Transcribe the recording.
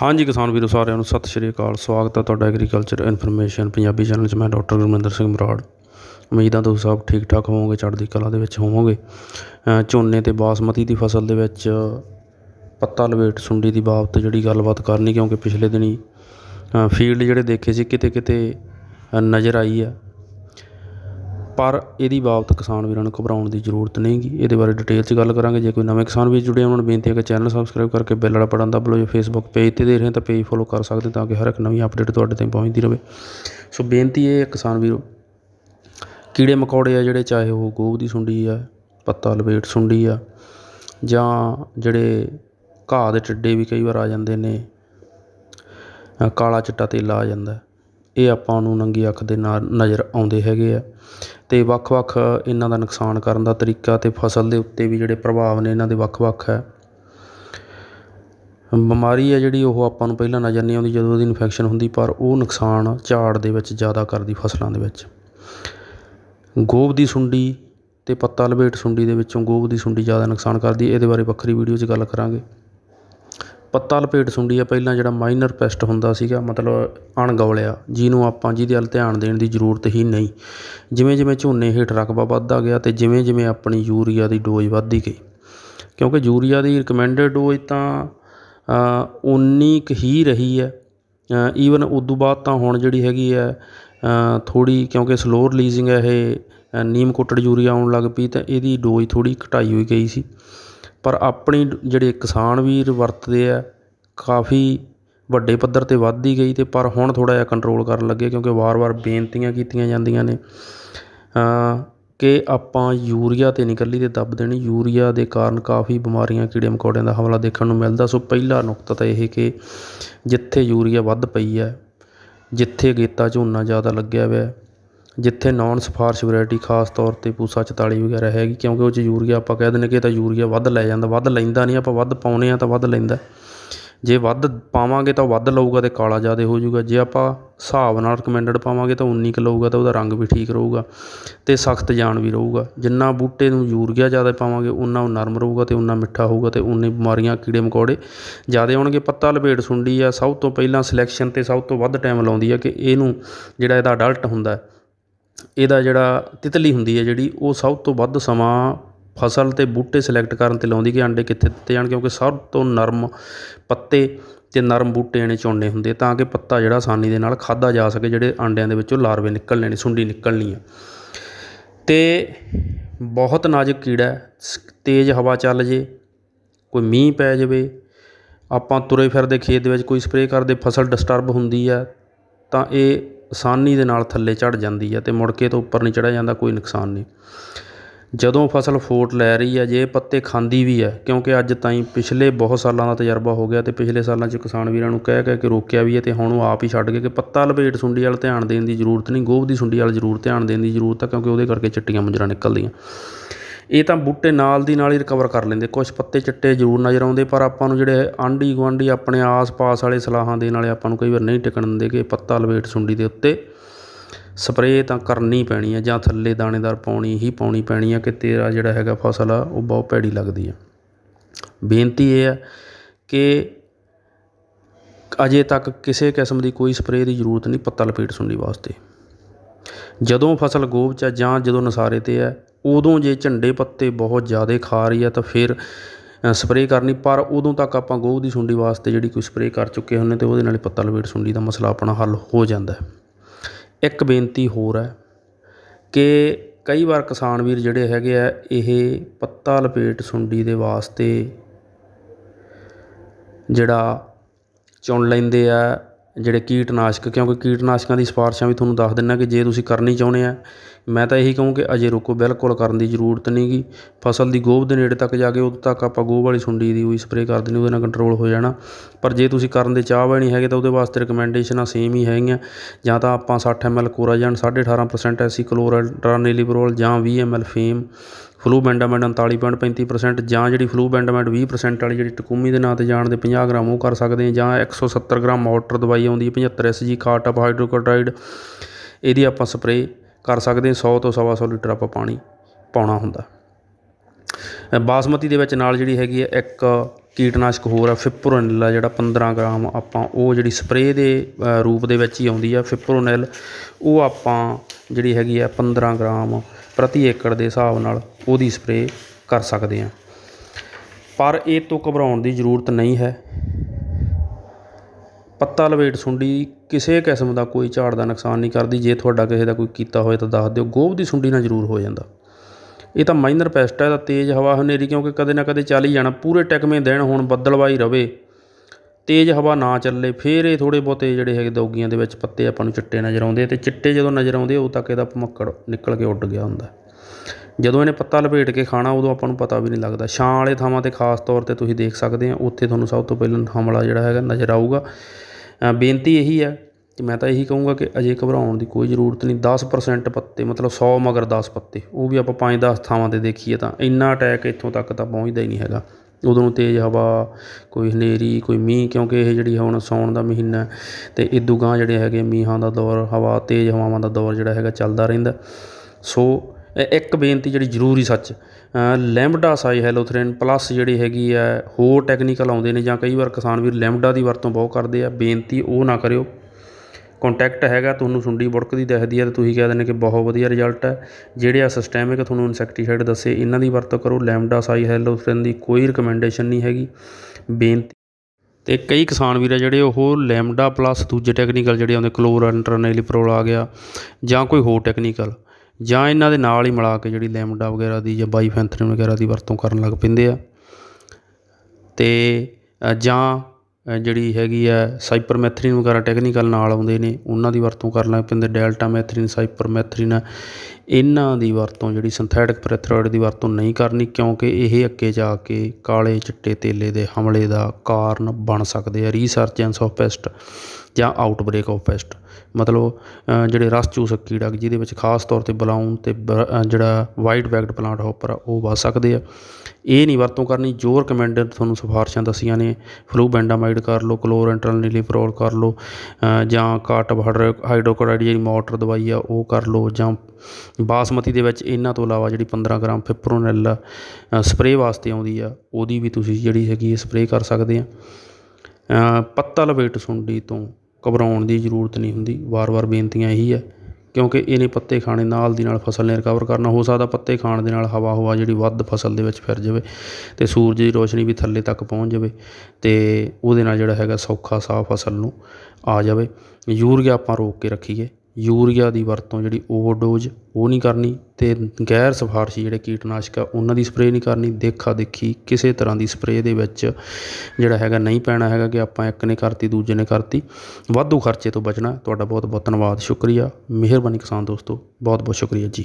ਹਾਂਜੀ ਕਿਸਾਨ ਵੀਰੋ ਸਾਰਿਆਂ ਨੂੰ ਸਤਿ ਸ਼੍ਰੀ ਅਕਾਲ। ਸਵਾਗਤ ਹੈ ਤੁਹਾਡਾ ਐਗਰੀਕਲਚਰ ਇਨਫੋਰਮੇਸ਼ਨ ਪੰਜਾਬੀ ਚੈਨਲ 'ਚ। ਮੈਂ ਡਾਕਟਰ ਗੁਰਮਿੰਦਰ ਸਿੰਘ ਬਰਾੜ ਉਮੀਦਾਂ ਤੁਸੀਂ ਸਭ ਠੀਕ ਠਾਕ ਹੋਵੋਗੇ, ਚੜ੍ਹਦੀ ਕਲਾ ਦੇ ਵਿੱਚ ਹੋਵੋਗੇ। ਝੋਨੇ ਤੇ ਬਾਸਮਤੀ ਦੀ ਫਸਲ ਦੇ ਵਿੱਚ ਪੱਤਾ ਲਵੇਟ ਸੁੰਡੀ ਦੀ ਬਾਬਤ ਜਿਹੜੀ ਗੱਲਬਾਤ ਕਰਨੀ, ਕਿਉਂਕਿ ਪਿਛਲੇ ਦਿਨੀ ਫੀਲਡ ਜਿਹੜੇ ਦੇਖੇ ਸੀ ਕਿਤੇ ਕਿਤੇ ਨਜ਼ਰ ਆਈ ਹੈ ਪਰ ਇਹਦੀ ਬਾਬਤ ਕਿਸਾਨ ਵੀਰਾਂ ਨੂੰ ਘਬਰਾਉਣ ਦੀ ਜ਼ਰੂਰਤ ਨਹੀਂਗੀ ਇਹਦੇ ਬਾਰੇ ਡਿਟੇਲ 'ਚ ਗੱਲ ਕਰਾਂਗੇ। ਜੇ ਕੋਈ ਨਵੇਂ ਕਿਸਾਨ ਵੀਰ ਜੁੜੇ ਉਹਨਾਂ ਨੂੰ ਬੇਨਤੀ ਹੈ ਕਿ ਚੈਨਲ ਸਬਸਕ੍ਰਾਈਬ ਕਰਕੇ ਬੈਲ ਵਾਲਾ ਬਟਨ ਦਬਾ ਲਓ। ਜੇ ਫੇਸਬੁੱਕ ਪੇਜ ਤੇ ਦੇਖ ਰਹੇ ਹੋ ਤਾਂ ਪੇਜ ਫੋਲੋ ਕਰ ਸਕਦੇ ਤਾਂ ਕਿ ਹਰ ਇੱਕ ਨਵੀਂ ਅਪਡੇਟ ਤੁਹਾਡੇ ਤਾਈਂ ਪਹੁੰਚਦੀ ਰਹੇ ਸੋ ਬੇਨਤੀ ਇਹ ਹੈ ਕਿਸਾਨ ਵੀਰੋ, ਕੀੜੇ ਮਕੌੜੇ ਆ ਜਿਹੜੇ, ਚਾਹੇ ਉਹ ਗੋਭ ਦੀ ਸੁੰਡੀ ਆ, ਪੱਤਾ, ਲਪੇਟ ਸੁੰਡੀ ਆ, ਜਾਂ ਜਿਹੜੇ ਘਾਹ ਦੇ ਟਿੱਡੇ ਵੀ ਕਈ ਵਾਰ ਆ ਜਾਂਦੇ ਨੇ ਕਾਲਾ ਚਿੱਟਾ ਤੇਲਾ ਆ ਜਾਂਦਾ। ਇਹ ਆਪਾਂ ਨੂੰ ਨੰਗੀ ਅੱਖ ਦੇ ਨਾਲ ਨਜ਼ਰ ਆਉਂਦੇ ਹੈਗੇ ਆ। ਅਤੇ ਵੱਖ-ਵੱਖ ਇਹਨਾਂ ਦਾ ਨੁਕਸਾਨ ਕਰਨ ਦਾ ਤਰੀਕਾ ਅਤੇ ਫਸਲ ਦੇ ਉੱਤੇ ਵੀ ਜਿਹੜੇ ਪ੍ਰਭਾਵ ਨੇ ਇਹਨਾਂ ਦੇ ਵੱਖ-ਵੱਖ ਹੈ। ਬਿਮਾਰੀ ਹੈ ਜਿਹੜੀ ਉਹ ਆਪਾਂ ਨੂੰ ਪਹਿਲਾਂ ਨਜ਼ਰ ਨਹੀਂ ਆਉਂਦੀ ਜਦੋਂ ਉਹਦੀ ਇਨਫੈਕਸ਼ਨ ਹੁੰਦੀ, ਪਰ ਉਹ ਨੁਕਸਾਨ ਝਾੜ ਦੇ ਵਿੱਚ ਜ਼ਿਆਦਾ ਕਰਦੀ ਫਸਲਾਂ ਦੇ ਵਿੱਚ। ਗੋਭ ਦੀ ਸੁੰਡੀ ਅਤੇ ਪੱਤਾ ਲਪੇਟ ਸੁੰਡੀ ਦੇ ਵਿੱਚੋਂ ਗੋਭ ਦੀ ਸੁੰਡੀ ਜ਼ਿਆਦਾ ਨੁਕਸਾਨ ਕਰਦੀ, ਇਹਦੇ ਬਾਰੇ ਵੱਖਰੀ ਵੀਡੀਓ 'ਚ ਗੱਲ ਕਰਾਂਗੇ। ਪੱਤਾ ਲਪੇਟ ਸੁੰਡੀ ਆ ਪਹਿਲਾਂ ਜਿਹੜਾ ਮਾਈਨਰ ਪੈਸਟ ਹੁੰਦਾ ਸੀਗਾ ਮਤਲਬ ਅਣਗੌਲਿਆ ਜਿਹਨੂੰ ਆਪਾਂ ਜਿਹਦੇ ਵੱਲ ਧਿਆਨ ਦੇਣ ਦੀ ਜ਼ਰੂਰਤ ਹੀ ਨਹੀਂ। ਜਿਵੇਂ ਜਿਵੇਂ ਝੋਨੇ ਹੇਠ ਰਕਬਾ ਵੱਧਦਾ ਗਿਆ ਅਤੇ ਜਿਵੇਂ ਜਿਵੇਂ ਆਪਣੀ ਯੂਰੀਆ ਦੀ ਡੋਜ਼ ਵੱਧਦੀ ਗਈ। ਕਿਉਂਕਿ ਯੂਰੀਆ ਦੀ ਰਿਕਮੈਂਡਡ ਡੋਜ਼ ਤਾਂ ਅ, ਉਨੀ ਕੁ ਹੀ ਰਹੀ ਹੈ। ਈਵਨ ਉਦੋਂ ਬਾਅਦ ਤਾਂ ਹੁਣ ਜਿਹੜੀ ਹੈਗੀ ਹੈ ਥੋੜੀ ਕਿਉਂਕਿ ਸਲੋ ਰਿਲੀਜ਼ਿੰਗ ਹੈ ਇਹ ਨੀਮ ਕੋਟਡ ਯੂਰੀਆ ਆਉਣ ਲੱਗ ਪਈ ਤਾਂ ਇਹਦੀ ਡੋਜ਼ ਥੋੜੀ ਘਟਾਈ ਹੋਈ ਗਈ ਸੀ। ਪਰ ਆਪਣੀ ਜਿਹੜੇ ਕਿਸਾਨ ਵੀਰ ਵਰਤਦੇ ਆ, ਕਾਫੀ ਵੱਡੇ ਪੱਧਰ ਤੇ ਵੱਧਦੀ ਗਈ ਅਤੇ ਪਰ ਹੁਣ ਥੋੜ੍ਹਾ ਜਿਹਾ ਕੰਟਰੋਲ ਕਰਨ ਲੱਗੇ ਕਿਉਂਕਿ ਵਾਰ-ਵਾਰ ਬੇਨਤੀਆਂ ਕੀਤੀਆਂ ਜਾਂਦੀਆਂ ਨੇ। ਕਿ ਆਪਾਂ ਯੂਰੀਆ ਤੇ ਨਿਕਲੀ ਤੇ ਦੱਬ ਦੇਣੀ। ਯੂਰੀਆ ਦੇ ਕਾਰਨ ਕਾਫੀ ਬਿਮਾਰੀਆਂ, ਕੀੜੇ ਮਕੌੜਿਆਂ ਦਾ ਹਮਲਾ ਦੇਖਣ ਨੂੰ ਮਿਲਦਾ। ਸੋ ਪਹਿਲਾ ਨੁਕਤਾ ਤਾਂ ਇਹ ਕਿ ਜਿੱਥੇ ਯੂਰੀਆ ਵੱਧ ਪਈ ਹੈ, ਜਿੱਥੇ ਗੇਤਾ ਝੋਨਾ ਜ਼ਿਆਦਾ ਲੱਗਿਆ ਹੋਇਆ ਜਿੱਥੇ ਨੋਨ ਸਿਫਾਰਸ਼ ਵੈਰਾਈਟੀ ਖਾਸ ਤੌਰ ਤੇ ਪੂਸਾ 44 ਵਗੈਰਾ ਹੈਗੀ, ਕਿਉਂਕਿ ਉਹ 'ਚ ਯੂਰੀਆ ਆਪਾਂ ਕਹਿ ਦਿੰਦੇ ਕਿ ਇਹ ਤਾਂ ਯੂਰੀਆ ਵੱਧ ਲੈ ਜਾਂਦਾ, ਵੱਧ ਲੈਂਦਾ ਨਹੀਂ, ਆਪਾਂ ਵੱਧ ਪਾਉਨੇ ਆ ਤਾਂ ਵੱਧ ਲੈਂਦਾ। ਜੇ ਵੱਧ ਪਾਵਾਂਗੇ ਤਾਂ ਉਹ ਵੱਧ ਲਊਗਾ ਤੇ ਕਾਲਾ ਜ਼ਿਆਦਾ ਹੋ ਜਾਊਗਾ। ਜੇ ਆਪਾਂ ਹਿਸਾਬ ਨਾਲ ਰਿਕਮੈਂਡਡ ਪਾਵਾਂਗੇ ਤਾਂ 19 ਕੁ ਲਊਗਾ ਤਾਂ ਉਹਦਾ ਰੰਗ ਵੀ ਠੀਕ ਰਹੂਗਾ ਤੇ ਸਖਤ ਜਾਨ ਵੀ ਰਹੂਗਾ। ਜਿੰਨਾ ਬੂਟੇ ਨੂੰ ਯੂਰੀਆ ਜ਼ਿਆਦਾ ਪਾਵਾਂਗੇ ਉਨਾ ਉਹ ਨਰਮ ਰਹੂਗਾ ਤੇ ਉਨਾ ਮਿੱਠਾ ਹੋਊਗਾ ਤੇ ਉਨੇ ਬਿਮਾਰੀਆਂ ਕੀੜੇ ਮਕੌੜੇ ਜ਼ਿਆਦਾ ਆਉਣਗੇ। ਪੱਤਾ ਲਪੇਟ ਸੁੰਡੀ ਆ, ਸਭ ਤੋਂ ਪਹਿਲਾਂ ਸਿਲੈਕਸ਼ਨ ਤੇ ਸਭ ਤੋਂ ਵੱਧ ਟਾਈਮ ਲਾਉਂਦੀ ਆ ਕਿ ਇਹਨੂੰ ਜਿਹੜਾ ਇਹਦਾ ਅਡਲਟ ਹੁੰਦਾ ਇਹਦਾ ਜਿਹੜਾ ਤਿਤਲੀ ਹੁੰਦੀ ਹੈ ਜਿਹੜੀ, ਉਹ ਸਭ ਤੋਂ ਵੱਧ ਸਮਾਂ ਫਸਲ ਅਤੇ ਬੂਟੇ ਸਿਲੈਕਟ ਕਰਨ ਤੇ ਲਾਉਂਦੀ ਕਿ ਅੰਡੇ ਕਿੱਥੇ ਦਿੱਤੇ ਜਾਣ, ਕਿਉਂਕਿ ਸਭ ਤੋਂ ਨਰਮ ਪੱਤੇ ਅਤੇ ਨਰਮ ਬੂਟੇ ਨੇ ਚੁਣਨੇ ਹੁੰਦੇ ਤਾਂ ਕਿ ਪੱਤਾ ਜਿਹੜਾ ਆਸਾਨੀ ਦੇ ਨਾਲ ਖਾਧਾ ਜਾ ਸਕੇ, ਜਿਹੜੇ ਆਂਡਿਆਂ ਦੇ ਵਿੱਚੋਂ ਲਾਰਵੇ ਨਿਕਲਣੇ ਨੇ, ਸੁੰਡੀ ਨਿਕਲਣੀ ਆ। ਅਤੇ ਬਹੁਤ ਨਾਜ਼ੁਕ ਕੀੜਾ ਸ- ਤੇਜ਼ ਹਵਾ ਚੱਲ ਜੇ, ਕੋਈ ਮੀਂਹ ਪੈ ਜਾਵੇ, ਆਪਾਂ ਤੁਰੇ ਫਿਰਦੇ ਖੇਤ ਦੇ ਵਿੱਚ ਕੋਈ ਸਪਰੇਅ ਕਰਦੇ, ਫਸਲ ਡਿਸਟਰਬ ਹੁੰਦੀ ਆ, ਤਾਂ ਇਹ ਆਸਾਨੀ ਦੇ ਨਾਲ ਥੱਲੇ ਚੜ ਜਾਂਦੀ ਹੈ ਅਤੇ ਮੁੜ ਕੇ ਤੋਂ ਉੱਪਰ ਨਹੀਂ ਚੜਿਆ ਜਾਂਦਾ, ਕੋਈ ਨੁਕਸਾਨ ਨਹੀਂ। ਜਦੋਂ ਫਸਲ ਫੋਟ ਲੈ ਰਹੀ ਹੈ ਜੇ ਪੱਤੇ ਖਾਂਦੀ ਵੀ ਹੈ ਕਿਉਂਕਿ ਅੱਜ ਤਾਈਂ ਪਿਛਲੇ ਬਹੁਤ ਸਾਲਾਂ ਦਾ ਤਜਰਬਾ ਹੋ ਗਿਆ ਅਤੇ ਪਿਛਲੇ ਸਾਲਾਂ 'ਚ ਕਿਸਾਨ ਵੀਰਾਂ ਨੂੰ ਕਹਿ ਕਹਿ ਕੇ ਰੋਕਿਆ ਵੀ ਹੈ ਅਤੇ ਹੁਣ ਉਹ ਆਪ ਹੀ ਛੱਡ ਗਏ ਕਿ ਪੱਤਾ ਲਪੇਟ ਸੁੰਡੀ ਵੱਲ ਧਿਆਨ ਦੇਣ ਦੀ ਜ਼ਰੂਰਤ ਨਹੀਂ, ਗੋਭ ਦੀ ਸੁੰਡੀ ਵੱਲ ਜ਼ਰੂਰ ਧਿਆਨ ਦੇਣ ਦੀ ਜ਼ਰੂਰਤ ਹੈ ਕਿਉਂਕਿ ਉਹਦੇ ਕਰਕੇ ਚਿੱਟੀਆਂ ਮੁੰਜਰਾਂ ਨਿਕਲਦੀਆਂ। ਇਹ ਤਾਂ ਬੂਟੇ ਨਾਲ ਦੀ ਨਾਲ ਹੀ ਰਿਕਵਰ ਕਰ ਲੈਂਦੇ। ਕੁਛ ਪੱਤੇ ਚਿੱਟੇ ਜ਼ਰੂਰ ਨਜ਼ਰ ਆਉਂਦੇ, ਪਰ ਆਪਾਂ ਨੂੰ ਜਿਹੜੇ ਆਂਢੀ ਗੁਆਂਢੀ ਆਪਣੇ ਆਸ-ਪਾਸ ਵਾਲੇ ਸਲਾਹਾਂ ਦੇਣ ਵਾਲੇ ਆਪਾਂ ਨੂੰ ਕਈ ਵਾਰ ਨਹੀਂ ਟਿਕਣ ਦਿੰਦੇ ਕਿ ਪੱਤਾ ਲਪੇਟ ਸੁੰਡੀ ਦੇ ਉੱਤੇ ਸਪਰੇਅ ਤਾਂ ਕਰਨੀ ਪੈਣੀ ਹੈ ਜਾਂ ਥੱਲੇ ਦਾਣੇਦਾਰ ਪਾਉਣੀ ਹੀ ਪਾਉਣੀ ਪੈਣੀ ਹੈ ਕਿ ਤੇਰਾ ਜਿਹੜਾ ਹੈਗਾ ਫਸਲ ਆ ਉਹ ਬਹੁਤ ਭੈੜੀ ਲੱਗਦੀ ਹੈ ਬੇਨਤੀ ਇਹ ਹੈ ਕਿ ਅਜੇ ਤੱਕ ਕਿਸੇ ਕਿਸਮ ਦੀ ਕੋਈ ਸਪਰੇਅ ਦੀ ਜ਼ਰੂਰਤ ਨਹੀਂ ਪੱਤਾ ਲਪੇਟ ਸੁੰਡੀ ਵਾਸਤੇ। ਜਦੋਂ ਫਸਲ ਗੋਭ 'ਚ ਆ ਜਾਂ ਜਦੋਂ ਨਸਾਰੇ ਤੇ ਹੈ ਉਦੋਂ ਜੇ ਝੰਡੇ ਪੱਤੇ ਬਹੁਤ ਜ਼ਿਆਦਾ ਖਾ ਰਹੀ ਹੈ ਤਾਂ ਫਿਰ ਸਪਰੇਅ ਕਰਨੀ। ਪਰ ਉਦੋਂ ਤੱਕ ਆਪਾਂ ਗੋਹ ਦੀ ਸੁੰਡੀ ਵਾਸਤੇ ਜਿਹੜੀ ਕੋਈ ਸਪਰੇਅ ਕਰ ਚੁੱਕੇ ਹੁੰਦੇ ਤੇ ਉਹਦੇ ਨਾਲ ਹੀ ਪੱਤਾ ਲਪੇਟ ਸੁੰਡੀ ਦਾ ਮਸਲਾ ਆਪਣਾ ਹੱਲ ਹੋ ਜਾਂਦਾ ਇੱਕ ਬੇਨਤੀ ਹੋਰ ਹੈ ਕਿ ਕਈ ਵਾਰ ਕਿਸਾਨ ਵੀਰ ਜਿਹੜੇ ਹੈਗੇ ਆ, ਇਹ ਪੱਤਾ ਲਪੇਟ ਸੁੰਡੀ ਦੇ ਵਾਸਤੇ ਜਿਹੜਾ ਚੁਣ ਲੈਂਦੇ ਆ, ਜਿਹੜੇ ਕੀਟਨਾਸ਼ਕ, ਕਿਉਂਕਿ ਕੀਟਨਾਸ਼ਕਾਂ ਦੀ ਸਿਫਾਰਸ਼ਾਂ ਵੀ ਤੁਹਾਨੂੰ ਦੱਸ ਦਿੰਨਾ ਕਿ ਜੇ ਤੁਸੀਂ ਕਰਨੀ ਚਾਹੁੰਦੇ ਆ ਮੈਂ ਤਾਂ ਇਹੀ ਕਹੂੰ ਕਿ ਅਜੇ ਰੁਕੋ, ਬਿਲਕੁਲ ਕਰਨ ਦੀ ਜ਼ਰੂਰਤ ਨਹੀਂ ਗੀ। ਫਸਲ ਦੀ ਗੋਭ ਦੇ ਨੇੜੇ ਤੱਕ ਜਾ ਕੇ ਉਦੋਂ ਤੱਕ ਆਪਾਂ ਗੋਭ ਵਾਲੀ ਸੁੰਡੀ ਦੀ ਉਹੀ ਸਪਰੇਅ ਕਰ ਦੇਣੀ ਉਹਦੇ ਨਾਲ ਕੰਟਰੋਲ ਹੋ ਜਾਣਾ। ਪਰ ਜੇ ਤੁਸੀਂ ਕਰਨ ਦੇ ਚਾਹਵਾਨ ਨਹੀਂ ਹੈਗੇ ਤਾਂ ਉਹਦੇ ਵਾਸਤੇ ਰਿਕਮੈਂਡੇਸ਼ਨਾਂ ਸੇਮ ਹੀ ਹੈਗੀਆਂ। ਜਾਂ ਤਾਂ ਆਪਾਂ ਸੱਠ M L Coragen 18.5% SC chlorantraniliprole ਜਾਂ ਵੀਹ M L Fame flubendiamide 39.35% ਜਾਂ ਜਿਹੜੀ ਫਲੂ ਬੈਂਡਾਮੈਂਟ 20% ਵਾਲੀ ਜਿਹੜੀ ਟਕੂਮੀ ਦੇ ਨਾਂ ਤੇ ਜਾਣ ਦੇ 50 ਗ੍ਰਾਮ ਉਹ ਕਰ ਸਕਦੇ ਹਾਂ, ਜਾਂ 170 ਗ੍ਰਾਮ ਮੋਟਰ ਦਵਾਈ ਆਉਂਦੀ ਹੈ 75 ਐਸਜੀ ਖਾਟਪ ਹਾਈਡਰੋਕੋਟਾਈਡ ਇਹਦੀ ਆਪਾਂ ਸਪਰੇਅ ਕਰ ਸਕਦੇ ਹਾਂ 100 ਤੋਂ ਸਵਾ ਸੌ ਲੀਟਰ ਆਪਾਂ ਪਾਣੀ ਪਾਉਣਾ ਹੁੰਦਾ। ਬਾਸਮਤੀ ਦੇ ਵਿੱਚ ਨਾਲ ਜਿਹੜੀ ਹੈਗੀ ਹੈ, ਇੱਕ ਕੀਟਨਾਸ਼ਕ ਹੋਰ ਆ, ਫਿਪਰੋਨਿਲ ਜਿਹੜਾ 15 ਗ੍ਰਾਮ ਆਪਾਂ ਉਹ ਜਿਹੜੀ ਸਪਰੇਅ ਦੇ ਰੂਪ ਦੇ ਵਿੱਚ ਹੀ ਆਉਂਦੀ ਆ, ਫਿਪਰੋਨਿਲ। ਉਹ ਆਪਾਂ ਜਿਹੜੀ ਹੈਗੀ ਆ 15 ਗ੍ਰਾਮ ਪ੍ਰਤੀ ਏਕੜ ਦੇ ਹਿਸਾਬ ਨਾਲ ਉਹਦੀ ਸਪਰੇਅ ਕਰ ਸਕਦੇ ਆ ਪਰ ਇਹ ਤੋਂ ਘਬਰਾਉਣ ਦੀ ਜ਼ਰੂਰਤ ਨਹੀਂ ਹੈ। ਪੱਤਾ ਲਵੇਟ ਸੁੰਡੀ ਕਿਸੇ ਕਿਸਮ ਦਾ ਕੋਈ ਝਾੜ ਦਾ ਨੁਕਸਾਨ ਨਹੀਂ ਕਰਦੀ। ਜੇ ਤੁਹਾਡਾ ਕਿਸੇ ਦਾ ਕੋਈ ਕੀਤਾ ਹੋਏ ਤਾਂ ਦੱਸ ਦਿਓ, ਗੋਭ ਦੀ ਸੁੰਡੀ ਨਾਲ ਜ਼ਰੂਰ ਹੋ ਜਾਂਦਾ। ਇਹ ਤਾਂ ਮਾਈਨਰ ਪੈਸਟ ਹੈ ਤਾਂ ਤੇਜ਼ ਹਵਾ ਹਨੇਰੀ ਕਿਉਂਕਿ ਕਦੇ ਨਾ ਕਦੇ ਚੱਲ ਹੀ ਜਾਣਾ। ਪੂਰੇ ਟਿਕਵੇਂ ਦਿਨ ਹੁਣ ਬੱਦਲਵਾਈ ਰਵੇ, ਤੇਜ਼ ਹਵਾ ਨਾ ਚੱਲੇ, ਫੇਰ ਇਹ ਥੋੜੇ ਬਹੁਤੇ ਜਿਹੜੇ ਹੈਗੇ ਦੌਗੀਆਂ ਦੇ ਵਿੱਚ ਪੱਤੇ ਆਪਾਂ ਨੂੰ ਚਿੱਟੇ ਨਜ਼ਰ ਆਉਂਦੇ ਤੇ ਚਿੱਟੇ ਜਦੋਂ ਨਜ਼ਰ ਆਉਂਦੇ ਉਦੋਂ ਤੱਕ ਇਹਦਾ ਭਮੱਕੜ ਨਿਕਲ ਕੇ ਉੱਡ ਗਿਆ ਹੁੰਦਾ। ਜਦੋਂ ਇਹਨੇ ਪੱਤਾ ਲਪੇਟ ਕੇ ਖਾਣਾ, ਉਦੋਂ ਆਪਾਂ ਨੂੰ ਪਤਾ ਵੀ ਨਹੀਂ ਲੱਗਦਾ। ਛਾਂ ਵਾਲੇ ਥਾਵਾਂ ਤੇ ਖਾਸ ਤੌਰ ਤੇ ਤੁਸੀਂ ਦੇਖ ਸਕਦੇ ਆ, ਉੱਥੇ ਤੁਹਾਨੂੰ ਸਭ ਤੋਂ ਪਹਿਲਾਂ ਹਮਲਾ ਜਿਹੜਾ ਹੈਗਾ ਨਜ਼ਰ ਆਊਗਾ। ਬੇਨਤੀ ਇਹੀ ਹੈ ਕਿ ਮੈਂ ਤਾਂ ਇਹੀ ਕਹੂੰਗਾ ਕਿ ਅਜੇ ਘਬਰਾਉਣ ਦੀ ਕੋਈ ਜ਼ਰੂਰਤ ਨਹੀਂ। 10% ਪੱਤੇ, ਮਤਲਬ 100 ਮਗਰ 10 ਪੱਤੇ, ਉਹ ਵੀ ਆਪਾਂ 5-10 ਥਾਵਾਂ ਤੇ ਦੇਖੀਏ ਤਾਂ ਇੰਨਾ ਅਟੈਕ ਇੱਥੋਂ ਤੱਕ ਤਾਂ ਪਹੁੰਚਦਾ ਹੀ ਨਹੀਂ ਹੈਗਾ। ਉਦੋਂ ਨੂੰ ਤੇਜ਼ ਹਵਾ, ਕੋਈ ਹਨੇਰੀ, ਕੋਈ ਮੀਂਹ, ਕਿਉਂਕਿ ਇਹ ਜਿਹੜੀ ਹੁਣ ਸਾਉਣ ਦਾ ਮਹੀਨਾ ਹੈ ਤੇ ਇਦੋਂ ਗਾਂ ਜਿਹੜੇ ਹੈਗੇ ਮੀਂਹਾਂ ਦਾ ਦੌਰ, ਹਵਾ ਤੇਜ਼ ਹਵਾਵਾਂ ਦਾ ਦੌਰ ਜਿਹੜਾ ਹੈਗਾ ਚੱਲਦਾ ਰਹਿੰਦਾ। ਸੋ ਇੱਕ ਬੇਨਤੀ ਜਿਹੜੀ ਜ਼ਰੂਰੀ ਸੱਚ ਲੈਮਡਾ ਸਾਈ ਹੈਲੋਥ੍ਰਿਨ ਪਲੱਸ ਜਿਹੜੀ ਹੈਗੀ ਹੈ, ਹੋਰ ਟੈਕਨੀਕਲ ਆਉਂਦੇ ਨੇ ਜਾਂ ਕਈ ਵਾਰ ਕਿਸਾਨ ਵੀਰ ਲੈਮਡਾ ਦੀ ਵਰਤੋਂ ਬਹੁਤ ਕਰਦੇ ਆ, ਬੇਨਤੀ ਉਹ ਨਾ ਕਰਿਓ। ਕੰਟੈਕਟ ਹੈਗਾ ਤੁਹਾਨੂੰ ਸੁੰਡੀ ਬੁੜਕਦੀ ਦਿਖਦੀ ਹੈ ਤੇ ਤੁਸੀਂ ਕਹਿ ਦਿੰਦੇ ਕਿ ਬਹੁਤ ਵਧੀਆ ਰਿਜ਼ਲਟ ਹੈ। ਜਿਹੜੇ ਆ ਸਿਸਟੈਮਿਕ ਤੁਹਾਨੂੰ ਇਨਸੈਕਟੀਸਾਈਡ ਦੱਸੇ, ਇਹਨਾਂ ਦੀ ਵਰਤੋਂ ਕਰੋ। ਲੈਮਡਾ ਸਾਈ ਹੈਲੋਥ੍ਰਿਨ ਦੀ ਕੋਈ ਰਿਕਮੈਂਡੇਸ਼ਨ ਨਹੀਂ ਹੈਗੀ। ਬੇਨਤੀ ਤੇ ਕਈ ਕਿਸਾਨ ਵੀਰ ਆ ਜਿਹੜੇ ਉਹ ਲੈਮਡਾ ਪਲੱਸ ਦੂਜੇ ਟੈਕਨੀਕਲ ਜਿਹੜੇ ਆਉਂਦੇ ਕਲੋਰੈਂਟਰਨੈਲੀਪਰੋਲ ਆ ਗਿਆ ਜਾਂ ਕੋਈ ਹੋਰ ਟੈਕਨੀਕਲ ਜਾਂ ਇਹਨਾਂ ਦੇ ਨਾਲ ਹੀ ਮਿਲਾ ਕੇ ਜਿਹੜੀ ਲੈਮਡਾ ਵਗੈਰਾ ਦੀ ਜਾਂ ਬਾਈਫੈਂਥਰਿਨ ਵਗੈਰਾ ਦੀ ਵਰਤੋਂ ਕਰਨ ਲੱਗ ਪੈਂਦੇ ਆ। ਤੇ ਜਾਂ ਜਿਹੜੀ ਹੈਗੀ ਆ ਸਾਈਪਰਮੈਥਰਿਨ ਵਗੈਰਾ ਟੈਕਨੀਕਲ ਨਾਲ ਆਉਂਦੇ ਨੇ, ਉਹਨਾਂ ਦੀ ਵਰਤੋਂ ਕਰਨ ਲੱਗ ਪੈਂਦੇ ਡੈਲਟਾ ਮੈਥਰਿਨ ਸਾਈਪਰਮੈਥਰਿਨ, ਇਹਨਾਂ ਦੀ ਵਰਤੋਂ ਜਿਹੜੀ ਸਿੰਥੈਟਿਕ ਪੈਰਾਥਰੋਇਡ ਦੀ ਵਰਤੋਂ ਨਹੀਂ ਕਰਨੀ, ਕਿਉਂਕਿ ਇਹ ਅੱਗੇ ਜਾ ਕੇ ਕਾਲੇ ਚਿੱਟੇ ਤੇਲੇ ਦੇ ਹਮਲੇ ਦਾ ਕਾਰਨ ਬਣ ਸਕਦੇ ਆ। ਰੀਸਰਜੈਂਸ ਆਫ ਪੈਸਟ ਜਾਂ ਆਊਟਬ੍ਰੇਕ ਆਫ ਪੈਸਟ ਮਤਲਬ ਜਿਹੜੇ ਰਸ ਚੂਸਕ ਕੀੜਾ ਜਿਹਦੇ ਵਿੱਚ ਖਾਸ ਤੌਰ ਤੇ ਬਲਾਉਨ ਤੇ ਬ- ਜਿਹੜਾ ਵਾਈਡ ਬੈਗਡ ਪਲਾਂਟ ਹੌਪਰ ਆ ਉਹ ਵੱਧ ਸਕਦੇ ਆ। ਇਹ ਨਹੀਂ ਵਰਤੋਂ ਕਰਨੀ ਜੋ ਰਿਕਮੈਂਡਡ ਤੁਹਾਨੂੰ ਸਿਫਾਰਸ਼ਾਂ ਦੱਸੀਆਂ ਨੇ। ਫਲੂਬੈਂਡਾਮਾਈਡ ਕਰ ਲਓ ਕਲੋਰੈਂਟਰਨਲੀਪਰੋਲ ਕਰ ਲਓ ਜਾਂ ਕਾਟਬ ਹਾਈਡਰੋਕੋਰਾਈਡ ਜਿਹੜੀ ਮੋਟਰ ਦਵਾਈ ਆ ਉਹ ਕਰ ਲਓ। ਜਾਂ ਬਾਸਮਤੀ ਦੇ ਵਿੱਚ ਇਹਨਾਂ ਤੋਂ ਇਲਾਵਾ ਜਿਹੜੀ 15 ਗ੍ਰਾਮ ਫਿਪਰੋਨਿਲ ਸਪਰੇਅ ਵਾਸਤੇ ਆਉਂਦੀ ਆ ਉਹਦੀ ਵੀ ਤੁਸੀਂ ਜਿਹੜੀ ਹੈਗੀ ਸਪਰੇਅ ਕਰ ਸਕਦੇ ਆ। ਅ, ਪੱਤਾ ਲਪੇਟ ਸੁੰਡੀ ਤੋਂ ਘਬਰਾਉਣ ਦੀ ਜ਼ਰੂਰਤ ਨਹੀਂ ਹੁੰਦੀ। ਵਾਰ-ਵਾਰ ਬੇਨਤੀਆਂ ਇਹੀ ਹੈ, ਕਿਉਂਕਿ ਇਹਨੇ ਪੱਤੇ ਖਾਣੇ ਨਾਲ ਦੀ ਨਾਲ ਫਸਲ ਨੇ ਰਿਕਵਰ ਕਰਨਾ। ਹੋ ਸਕਦਾ ਪੱਤੇ ਖਾਣ ਦੇ ਨਾਲ ਹਵਾ ਹਵਾ ਜਿਹੜੀ ਵੱਧ ਫਸਲ ਦੇ ਵਿੱਚ ਫਿਰ ਜਾਵੇ ਅਤੇ ਸੂਰਜ ਦੀ ਰੌਸ਼ਨੀ ਵੀ ਥੱਲੇ ਤੱਕ ਪਹੁੰਚ ਜਾਵੇ ਅਤੇ ਉਹਦੇ ਨਾਲ ਜਿਹੜਾ ਹੈਗਾ ਸੌਖਾ ਸਾਹ ਫਸਲ ਨੂੰ ਆ ਜਾਵੇ। ਯੂਰੀਆ ਆਪਾਂ ਰੋਕ ਕੇ ਰੱਖੀਏ। ਯੂਰੀਆ ਦੀ ਵਰਤੋਂ ਜਿਹੜੀ ਓਵਰਡੋਜ਼, ਉਹ ਨਹੀਂ ਕਰਨੀ ਅਤੇ ਗੈਰ ਸਿਫਾਰਸ਼ੀ ਜਿਹੜੇ ਕੀਟਨਾਸ਼ਕ ਆ, ਉਹਨਾਂ ਦੀ ਸਪਰੇਅ ਨਹੀਂ ਕਰਨੀ। ਦੇਖਾ ਦੇਖੀ ਕਿਸੇ ਤਰ੍ਹਾਂ ਦੀ ਸਪਰੇਅ ਦੇ ਵਿੱਚ ਜਿਹੜਾ ਹੈਗਾ ਨਹੀਂ ਪੈਣਾ ਹੈਗਾ ਕਿ ਆਪਾਂ ਇੱਕ ਨੇ ਕਰਤੀ, ਦੂਜੇ ਨੇ ਕਰਤੀ। ਵਾਧੂ ਖਰਚੇ ਤੋਂ ਬਚਣਾ। ਤੁਹਾਡਾ ਬਹੁਤ ਬਹੁਤ ਧੰਨਵਾਦ। ਸ਼ੁਕਰੀਆ। ਮਿਹਰਬਾਨੀ ਕਿਸਾਨ ਦੋਸਤੋ। ਬਹੁਤ ਬਹੁਤ ਸ਼ੁਕਰੀਆ ਜੀ।